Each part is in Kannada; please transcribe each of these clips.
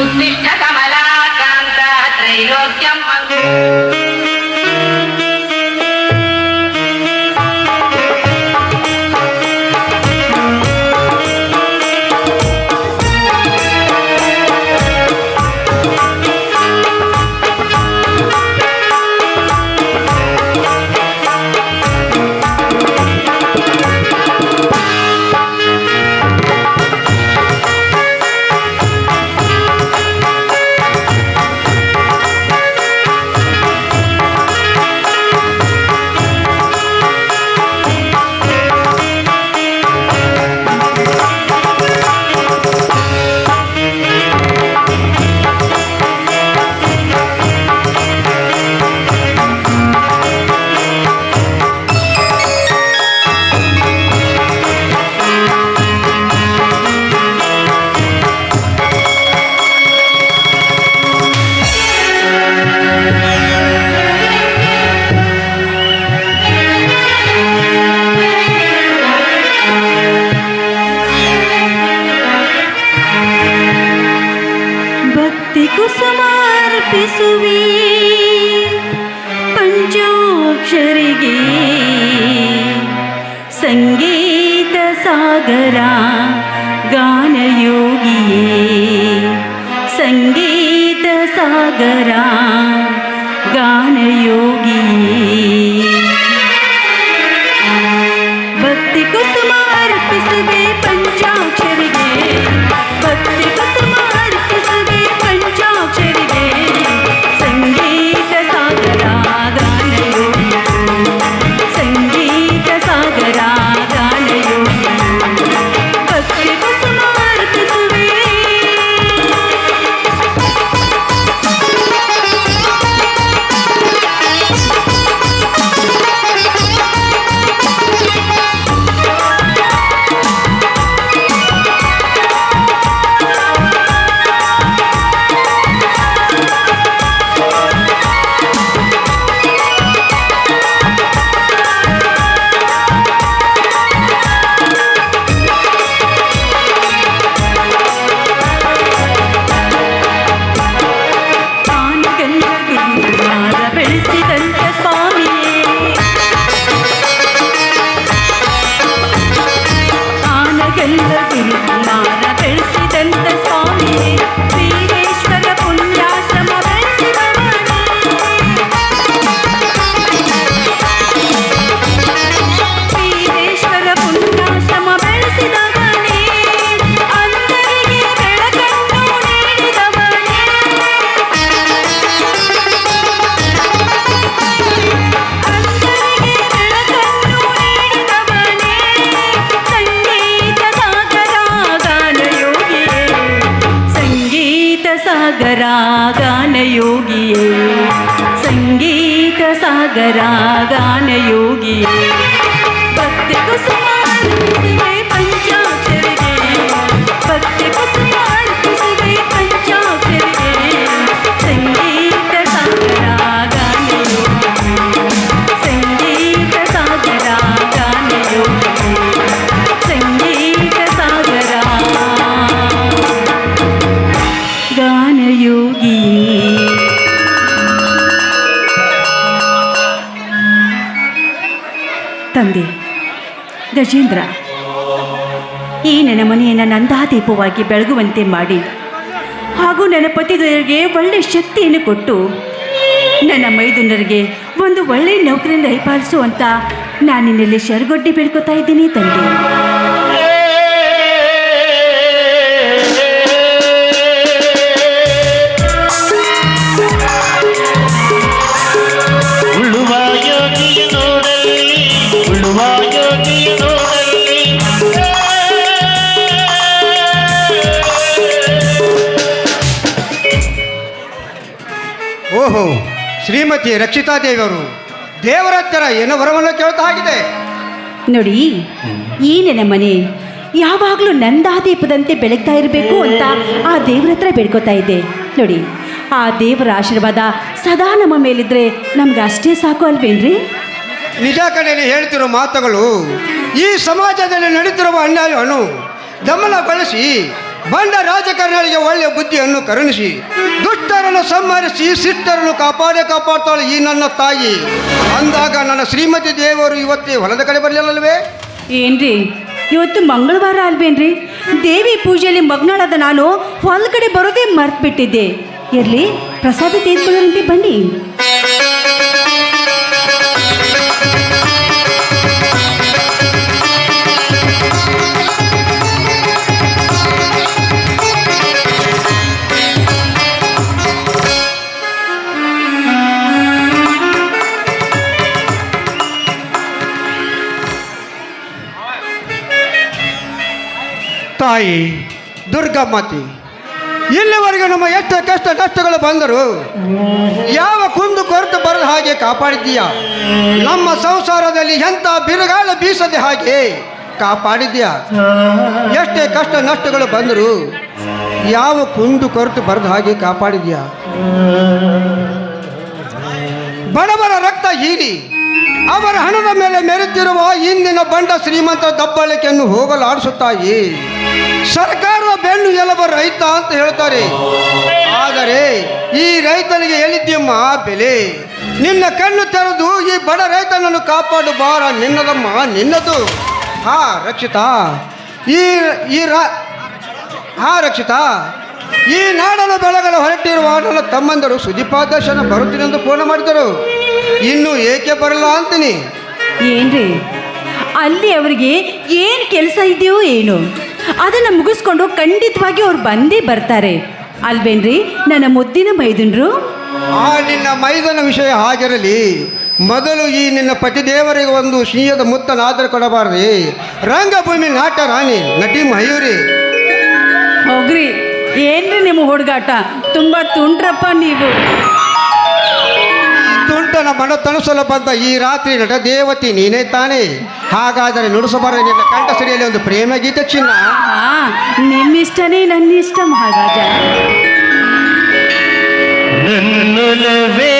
उत्तिष्ठ कमलाकान्त त्रैलोक्यम् ಕುಸುಮಾರ್ಪಿಸುವಿ ಪಂಚಾಕ್ಷರಿಗೆ ಸಂಗೀತ ಸಾಗರ ಗಾನಯೋಗಿಯೇ. ಸಂಗೀತ ಸಾಗರ ಗಾನಯೋಗಿಯೇ. ಭಕ್ತಿ ಕುಸುಮ ಅರ್ಪಿಸುವೆ ಪಂಚಾಕ್ಷರಿಗೆ ಭಕ್ತಿ ಸಾಗರ ಗಾನಯೋಗಿಯೇ ಸಂಗೀತ ಸಾಗರ ಗಾನಯೋಗಿಯೇ ಗಜೇಂದ್ರ ಈ ನನ್ನ ಮನೆಯನ್ನು ನಂದಾದೀಪವಾಗಿ ಬೆಳಗುವಂತೆ ಮಾಡಿ ಹಾಗೂ ನನ್ನ ಪತಿದರಿಗೆ ಒಳ್ಳೆ ಶಕ್ತಿಯನ್ನು ಕೊಟ್ಟು ನನ್ನ ಮೈದುನರಿಗೆ ಒಂದು ಒಳ್ಳೆಯ ನೌಕರಿಯನ್ನು ದಯಪಾಲಿಸು ಅಂತ ನಾನು ನಿನ್ನಲ್ಲಿ ಶರಗೊಡ್ಡಿ ಬೇಡ್ಕೋತಾ ಇದ್ದೀನಿ ತಂದೆ. ಶ್ರೀಮತಿ ರಕ್ಷಿತಾ ದೇವಿಯವರು ದೇವರ ಹತ್ತಿರ ಏನೋ ವರವನ್ನು ಕೇಳ್ತಾ ಆಗಿದೆ. ನೋಡಿ ಈ ನನ್ನ ಮನೆ ಯಾವಾಗಲೂ ನಂದಾದೀಪದಂತೆ ಬೆಳಗ್ತಾ ಇರಬೇಕು ಅಂತ ಆ ದೇವರ ಹತ್ರ ಬೇಡ್ಕೋತಾ ಇದ್ದೆ. ನೋಡಿ ಆ ದೇವರ ಆಶೀರ್ವಾದ ಸದಾ ನಮ್ಮ ಮೇಲಿದ್ರೆ ನಮ್ಗೆ ಅಷ್ಟೇ ಸಾಕು ಅಲ್ವೇನ್ರಿ? ನಿಜ ಕಡೆಯಲ್ಲಿ ಹೇಳ್ತಿರೋ ಮಾತುಗಳು ಈ ಸಮಾಜದಲ್ಲಿ ನಡೀತಿರುವ ಅನ್ಯಾಯವನ್ನು ಗಮನಗೊಳಿಸಿ ಬಂಡ ರಾಜಕಾರಣಿಗಳಿಗೆ ಒಳ್ಳೆಯ ಬುದ್ಧಿಯನ್ನು ಕರುಣಿಸಿ, ದುಷ್ಟರನ್ನು ಸಂಹರಿಸಿ, ಶಿಷ್ಟರನ್ನು ಕಾಪಾಡೇ ಕಾಪಾಡ್ತಾಳೆ ಈ ನನ್ನ ತಾಯಿ. ಅಂದಾಗ ನನ್ನ ಶ್ರೀಮತಿ ದೇವರು ಇವತ್ತೇ ಹೊಲದ ಕಡೆ ಬರಲಿಲ್ಲವೇ ಏನ್ರಿ? ಇವತ್ತು ಮಂಗಳವಾರ ಅಲ್ವೇನ್ರಿ? ದೇವಿ ಪೂಜೆಯಲ್ಲಿ ಮಗ್ನಳಾದ ನಾನು ಹೊಲ ಕಡೆ ಬರೋದೇ ಮರ್ತ್ಬಿಟ್ಟಿದ್ದೆ. ಇರಲಿ, ಪ್ರಸಾದ ತೆಗೆದುಕೊಳ್ಳರಂತೆ ಬನ್ನಿ. ತಾಯಿ ದುರ್ಗಮ್ಮತಿ ಇಲ್ಲಿವರೆಗೂ ನಮ್ಮ ಎಷ್ಟು ಕಷ್ಟ ನಷ್ಟಗಳು ಬಂದರು ಯಾವ ಕುಂದು ಕೊರತೆ ಬರದ ಹಾಗೆ ಕಾಪಾಡಿದ್ದೀಯ? ನಮ್ಮ ಸಂಸಾರದಲ್ಲಿ ಎಂಥ ಬಿರುಗಾಳ ಬೀಸದೆ ಹಾಗೆ ಕಾಪಾಡಿದ್ಯಾ ಎಷ್ಟೇ ಕಷ್ಟ ನಷ್ಟಗಳು ಬಂದರು ಯಾವ ಕುಂದು ಕೊರತೆ ಬರದ ಹಾಗೆ ಕಾಪಾಡಿದ್ಯಾ ಬಡವರ ರಕ್ತ ಹೀರಿ. ಅವರ ಹಣದ ಮೇಲೆ ಮೆರೆತಿರುವ ಇಂದಿನ ಬಂಡ ಶ್ರೀಮಂತ ದಬ್ಬಾಳಿಕೆಯನ್ನು ಹೋಗಲು ಆಡಿಸುತ್ತಾಯಿ ಸರ್ಕಾರದ ಬೆನ್ನು ಎಲ್ಲವ ರೈತ ಅಂತ ಹೇಳ್ತಾರೆ. ಆದರೆ ಈ ರೈತನಿಗೆ ಎಲ್ಲಿದ್ದೀಮ್ಮ ಬೆಲೆ? ನಿನ್ನ ಕಣ್ಣು ತೆರೆದು ಈ ಬಡ ರೈತನನ್ನು ಕಾಪಾಡು ಬಾರ ನಿನ್ನದಮ್ಮ, ನಿನ್ನದು. ಹಾ, ರಕ್ಷಿತಾ. ಈ ಈ ಹಾ, ರಕ್ಷಿತಾ. ಈ ನಾಡನ ಬೆಳಗಲು ಹೊರಟಿರುವ ನನ್ನ ತಮ್ಮಂದರು ಸುದೀಪಾದರ್ಶನ ಬರುತ್ತಿನೆಂದು ಫೋನ್ ಮಾಡಿದರು. ಇನ್ನು ಏಕೆ ಬರಲ್ಲ ಅಂತೀನಿ? ಏನ್ರಿ? ಅಲ್ಲಿ ಅವರಿಗೆ ಏನು ಕೆಲಸ ಇದೆಯೋ ಏನು? ಅದನ್ನು ಮುಗಿಸ್ಕೊಂಡು ಖಂಡಿತವಾಗಿ ಅವ್ರು ಬಂದೇ ಬರ್ತಾರೆ. ಅಲ್ವೇನ್ರಿ? ನನ್ನ ಮುದ್ದಿನ ಮೈದುನರು? ಆ ನಿನ್ನ ಮೈದನ ವಿಷಯ ಹಾಗಿರಲಿ. ಮೊದಲು ಈ ನಿನ್ನ ಪತಿದೇವರಿಗೆ ಒಂದು ಸಿಂಹದ ಮುತ್ತನ ಆದರ ಕೊಡಬಾರ್ದು. ರಂಗಭೂಮಿ ನಾಟ ರಾಣಿ ನಟಿ ಮಯೂರಿ. ಹೋಗ್ರಿ. ಏನ್ರಿ ನಿಮ್ಮ ಹುಡುಗಾಟ? ತುಂಬ ತುಂಡ್ರಪ್ಪ ನೀವು. ತುಂಟನ ಮನ ತಣಿಸಲು ಬಂದ ಈ ರಾತ್ರಿ ನಟ ದೇವತಿ ನೀನೇ ತಾನೇ. ಹಾಗಾದರೆ ನುಡಿಸಬಾರ ನಿನ್ನ ಕಂಠ ಸಿರಿಯಲ್ಲಿ ಒಂದು ಪ್ರೇಮ ಗೀತೆ ಚಿನ್ನ. ಹಾ ನಿಮ್ಮಿಷ್ಟನೇ ನನ್ನ ಇಷ್ಟ ಮಹಾರಾಜ. ನನ್ನೊಲವೇ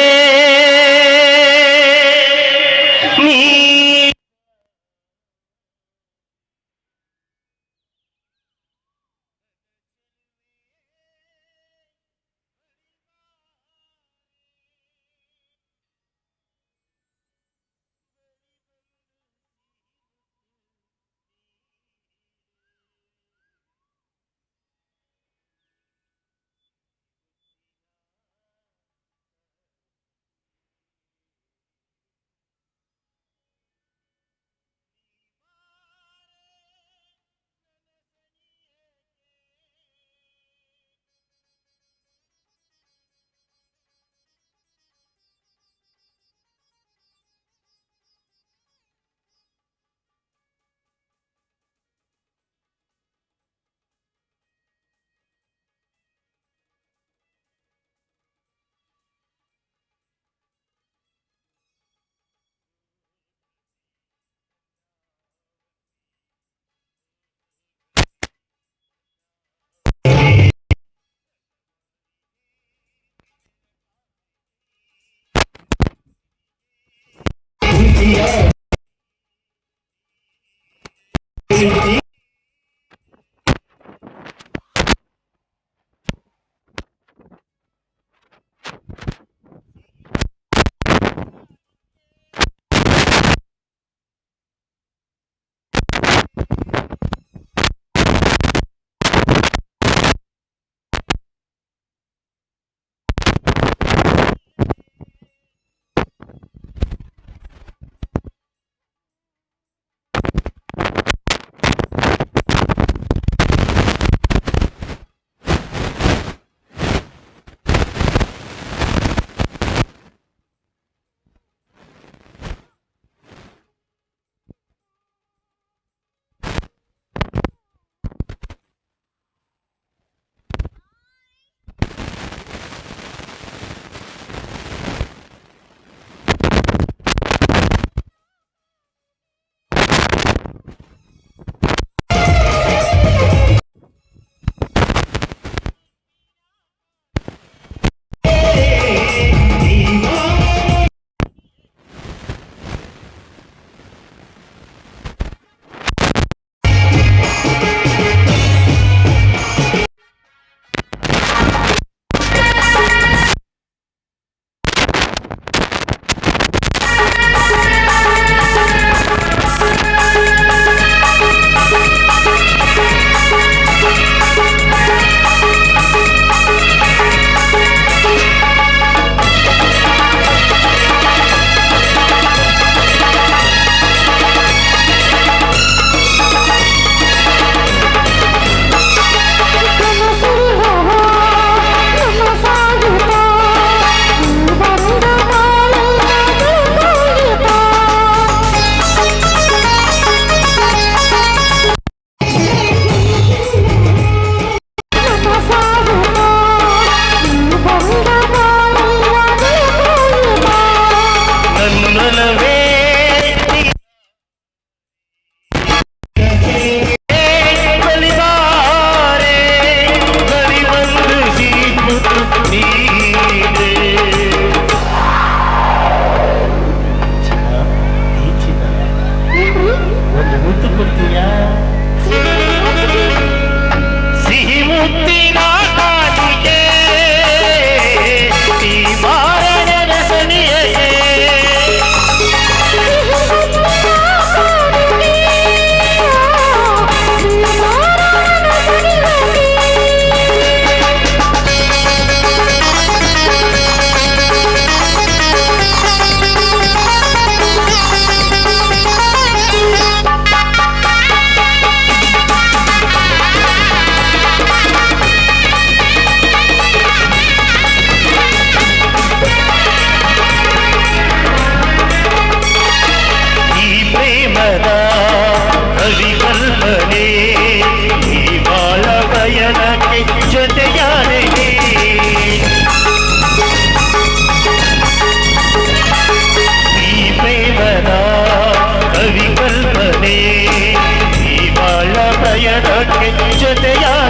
ಪರಿಕಲ್ಪನೆ ಈ ಬಾಳ ಬಯಲಕ್ಕೆ ಜೊತೆಯಾರೆ ಈ ಪ್ರೇಮನ ಕವಿಕಲ್ಪನೆ ಈ ಬಾಳ ಬಯಲಕ್ಕೆ ಜೊತೆಯಾರೆ